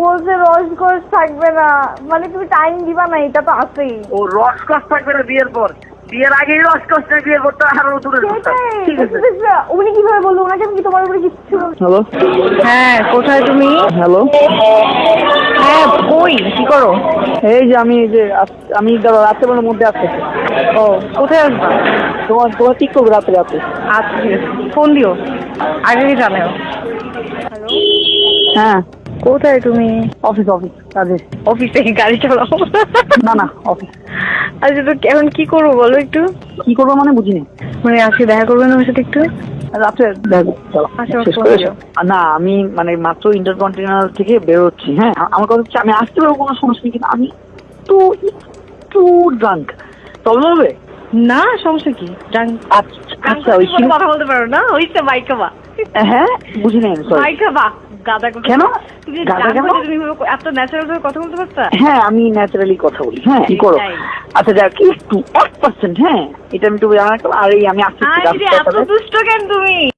বলছে রসকস থাকবে না। মানে তুমি টাইম দিবা না এটা তো আছেই। ও রসকস থাকবে না বিয়ের পর। বিয়ের আগেই রসকস না বিয়ের পর তো আরও ঠিক আছে। দেখছ? উনি কীভাবে বলল? ওনাকে আমি কি তোমার উপরে কিচ্ছু হ্যালো? হ্যাঁ কোথায় তুমি? হ্যালো? হ্যাঁ কই? কি করো? এই যে আমি এই যে আমি রাত্রেবেলার মধ্যে আসতেছি ও কোথায় আসবা? তোমার তোমার ঠিক করব রাতে রাতে। আচ্ছা ফোন দিও আগে জানাও। হ্যাঁ। কোথায় তুমি? অফিস অফিস কাজে অফিসে গাড়ি চালাও। না না অফিস আচ্ছা তো এখন কি করব বলো একটু? কি করব মানে বুঝিনি। মানে আজকে দেখা করবেন আমার সাথে একটু? রাত্রে আচ্ছা, না আমি মানে মাত্র ইন্টারকন্টিনেন্টাল থেকে বেরোচ্ছি হ্যাঁ? আমার কথা হচ্ছে আমি আসতে পারব কোনো সমস্যা নেই কিন্তু আমি একটু একটু ড্রাঙ্ক প্রবলেম হবে? না সমস্যা কি? জান আচ্ছা আচ্ছা ওই কথা বলতে পারো না? ওইটা বাইকা বা হ্যাঁ বুঝি নাই সরি বাইকা বা গাদা কেন? তুমি এত ন্যাচারাল ভাবে কথা বলতে পারতা? হ্যাঁ আমি ন্যাচারালি কথা বলি। হ্যাঁ কি করো? আচ্ছা যাক একটু এক পার্সেন্ট হ্যাঁ এটা আমি একটু জানা আর এই আমি আসছি কেন তুমি?